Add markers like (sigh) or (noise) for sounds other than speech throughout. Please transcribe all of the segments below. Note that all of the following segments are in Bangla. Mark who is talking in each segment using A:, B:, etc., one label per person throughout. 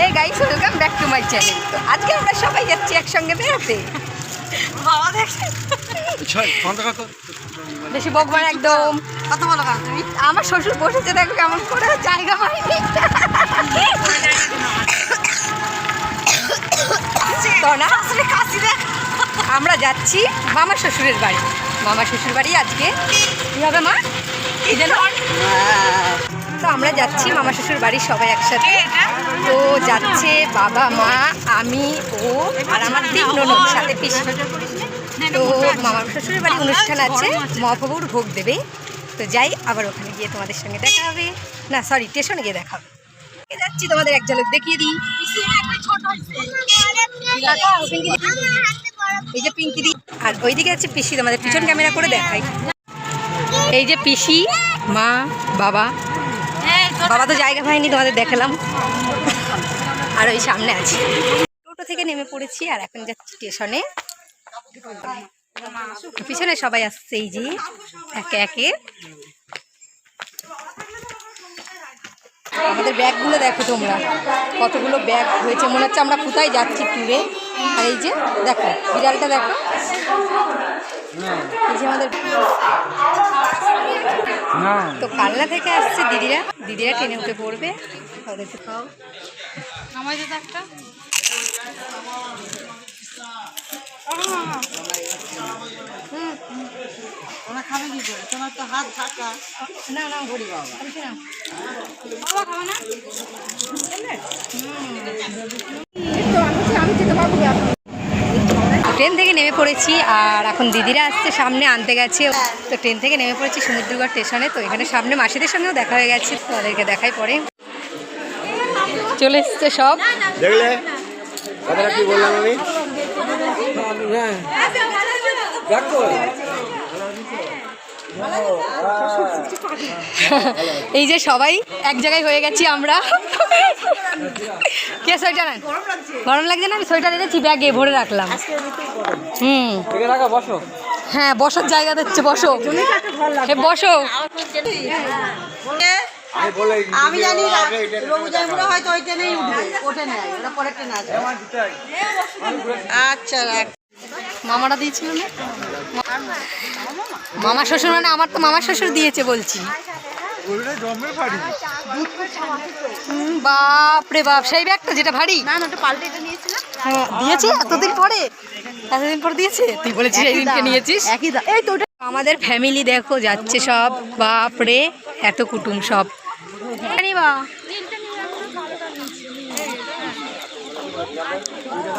A: Hey guys welcome back to my channel তো আজকে আমরা সবাই যাচ্ছি একসঙ্গে বেড়াতে। বাবা দেখছে বেশি বকবার একদম।
B: কত বলো তুমি?
A: আমার শ্বশুর বসেছে দেখো কেমন করে জায়গা পাইনি। তো না আমরা যাচ্ছি মামা শ্বশুরের বাড়ি। মামা শ্বশুর বাড়ি আজকে। কী হবে মা? এই যেন তো আমরা যাচ্ছি মামা শ্বশুর বাড়ির সবাই একসাথে। তো যাচ্ছে, বাবা, মা, আমি, ও, আর আমার ননদ সাথে পিসি। তো মামা শ্বশুরের বাড়ি অনুষ্ঠান আছে, মহাপ্রভুর ভোগ দেবে। তো যাই, আবার ওখানে গিয়ে তোমাদের সঙ্গে দেখা হবে। না সরি স্টেশনে গিয়ে দেখা হবে। যাচ্ছি, তোমাদের এক ঝলক দেখিয়ে দিই। এই যে পিঙ্কি দি, আর ওইদিকে আছে পিসি, তোমাদের পিছন ক্যামেরা করে দেখাই। এই যে পিসি, মা, বাবা বাবা তো জায়গা পায়নি, তোমাদের দেখালাম। আর ওই সামনে আছি। টোটো থেকে নেমে পড়েছি আর এখন যাচ্ছি স্টেশনে। পিছনে সবাই আসছে এই যে, একে একে। আমাদের ব্যাগগুলো দেখো তোমরা, কতগুলো ব্যাগ হয়েছে। মনে হচ্ছে আমরা কোথায় যাচ্ছি ট্যুরে। আর এই যে, দেখো, বিড়ালটা দেখো। এই যে আমাদের তো কালনা থেকে আসছে দিদিরা। দিদিরা ট্রেনে উঠে পড়বে। ওদেরকে খাও
B: আমার যেটা একটা। ওরা খাবে কি করে? তোমার তো হাত
A: না না ঘড়ি বাবা। না
B: বাবা খাবে না?
A: ট্রেন থেকে নেমে পড়েছি আর এখন দিদিরা আসছে সামনে আনতে গেছে তো ট্রেন থেকে নেমে পড়েছি সমুদ্রগড় স্টেশনে। তো এখানে সামনে মাসিদের সঙ্গেও দেখা হয়ে গেছে তো ওদেরকে দেখাই পরে। চলে এসছে সব।
C: দেখলে? কি বললাম আমি?
A: এই যে সবাই এক জায়গায় হয়ে গেছি আমরা। কে সোয়েটার গরম লাগছে না? আমি সোয়েটার এনেছি ব্যাগে ভরে রাখলাম। হুম। হ্যাঁ বসার জায়গা দিচ্ছে বসো। হে বসো।
C: আমি
B: জানি হয়তো উঠবে নেয় ওটা ট্রেনে আচ্ছা রাখ।
A: মামারা দিয়েছিল না? মামা শ্বশুর মানে আমার তো মামা শ্বশুর দিয়েছে বলছি। হুম, বাপ সেই ব্যাগটা যেটা ভারী।
B: না না ওটা পাল্টে এটা নিয়েছিলাম।
A: হ্যাঁ, দিয়েছে? এতদিন পরে? এতদিন পরে দিয়েছে? তুই বলেছিস এই দিনকে নিয়েছিস?
B: একই এই তো
A: আমাদের ফ্যামিলি দেখো যাচ্ছে সব। বাপ রে এত কুটুম সব। জানি বা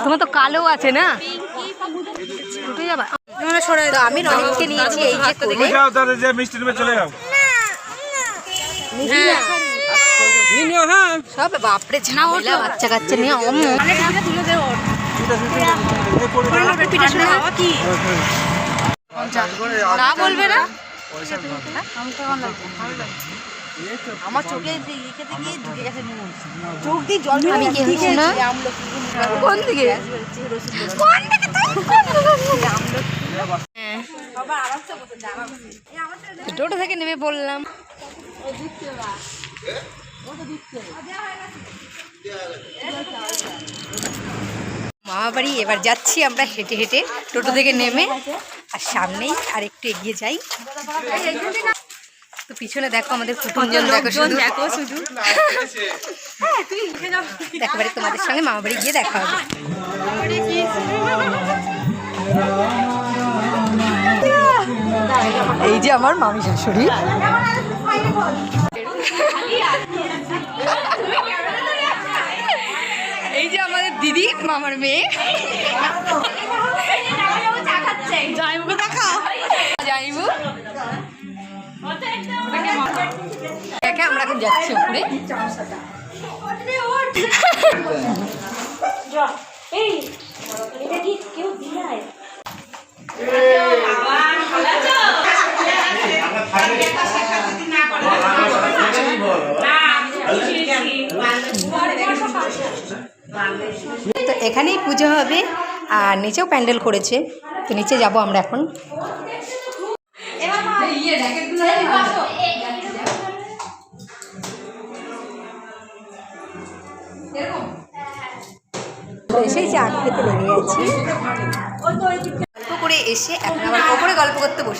A: তোমার তো কালো আছে না? উঠে যাবা। তো আমি রনিককে নিয়েছি এই যে কোলে।
D: যাও তাহলে যে মিষ্টি রুমে চলে যাও।
A: হ্যাঁ। সব বাপরে ঝামেলা বাচ্চা কাচ্চা নিয়ে অম। পিঠা শুনে না বলবে না?
B: আমার চোখে ইয়েতে গিয়ে ঢুকে গেছে নুন। চোখ দিয়ে জল
A: আমি কি না? কোন দিকে? কোন দিকে? টোটো থেকে নেমে পড়লাম। মামা বাড়ি এবার যাচ্ছি আমরা হেঁটে হেঁটে টোটো থেকে নেমে। আর সামনেই আর একটু এগিয়ে যাই। তো পিছনে দেখো আমাদের কুটুমজন দেখো শুধু। দেখো শুধু। (laughs) দেখা বাড়ি তোমাদের সঙ্গে মামা বাড়ি গিয়ে দেখা হবে। এই যে আমার মামি শাশুড়ি। এই যে আমাদের দিদি মামার মেয়ে।
B: জয়মুখে দেখাও।
A: যাইবু দেখে আমরা এখন যাচ্ছি উপরে তো এখানেই পুজো হবে, আর নিচেও প্যান্ডেল করেছে, তো নিচে যাব আমরা এখন। এসেই চা খেতে লেগে গেছি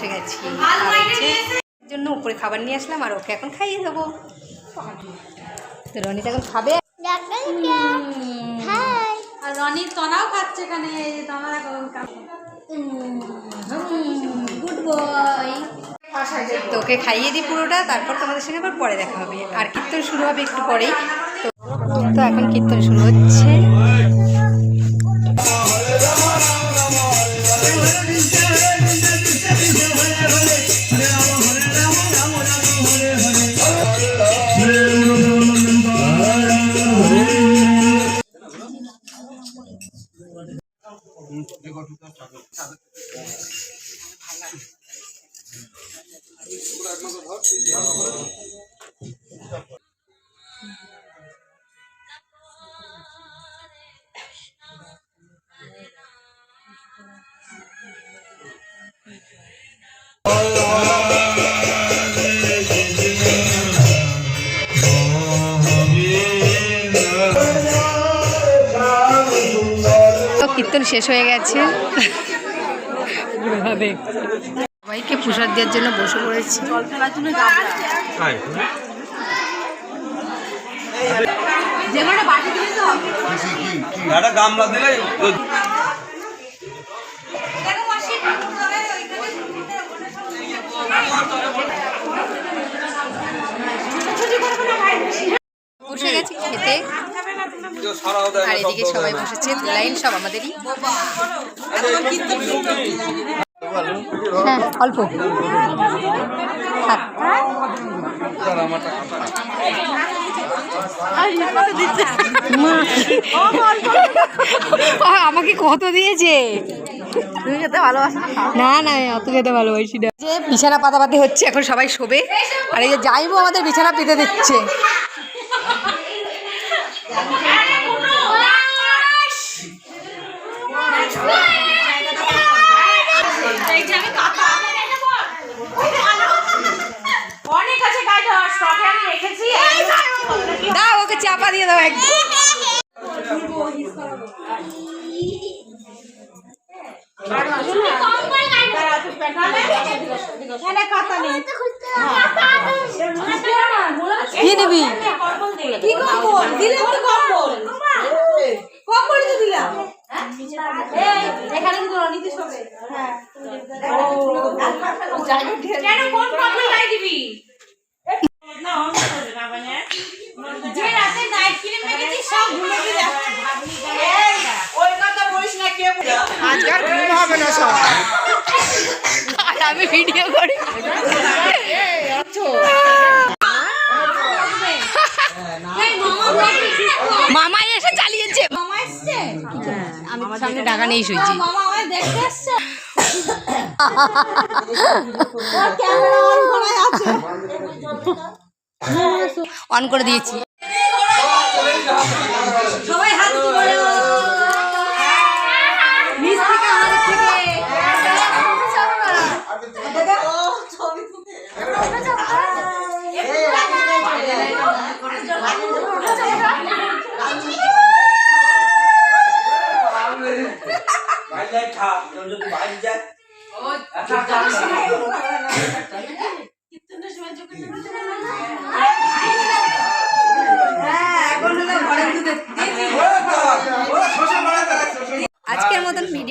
A: বসে গেছি। আর জন্য উপরে খাবার নিয়ে আসলাম আর ওকে এখন খাইয়ে দেবো। তো রনিতা এখন খাবে।
B: আর রনির তনাও খাচ্ছে এখানে তনা
A: গুড বয় তো ওকে খাইয়ে দিই পুরোটা তারপর তোমাদের সঙ্গে আবার পরে দেখা হবে। আর কীর্তন শুরু হবে একটু পরেই। তো এখন কীর্তন শুরু হচ্ছে। কীর্তন শেষ হয়ে গেছে। সবাইকে প্রসাদ দেওয়ার জন্য বসে পড়েছি।
B: জল ফেলার জন্য গামলা যে কোনো বাটি দিলে তো।
D: গামলা দিলে
A: বসে গেছি খেতে
D: সারাও দেয়
A: আর এদিকে সবাই বসেছে লাইন সব আমাদেরই। হ্যাঁ অল্প। আমাকে কত দিয়েছে?
B: তুমি খেতে ভালোবাসো না?
A: না না অত খেতে ভালোবাসি না। যে বিছানা পাতাপাতি হচ্ছে এখন সবাই শোবে। আর এই যে যাইবো আমাদের বিছানা পেতে দিচ্ছে।
B: অনেক আছে স্টকে আমি রেখেছি
A: দাও ওকে চাপা দিয়ে দাও একদম। কি নিবি
B: কি কম্বল দিলাম তো কম্বল কম্বল তো দিলাম এই এখানে কিন্তু রনিতে শোবে হ্যাঁ কেন কোন কম্বল গাই দিবি যে রাতে নাইট ক্রিম মেখেছি সব ভুলে গেলে ওই কথা বলিস না কে
A: আজকাল ঘুম হবে না সব আমি ভিডিও করি মামাই এসে চালিয়েছে
B: মামা এসছে
A: আমি টাকা নেই শুয়েছি
B: অন
A: করে দিয়েছি।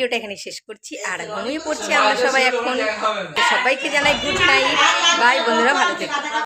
A: ভিডিওটা এখানে শেষ করছি আর ঘুমিয়ে পড়ছি আমরা সবাই এখন। সবাইকে জানাই গুড নাইট বাই বন্ধুরা ভালো থেকো।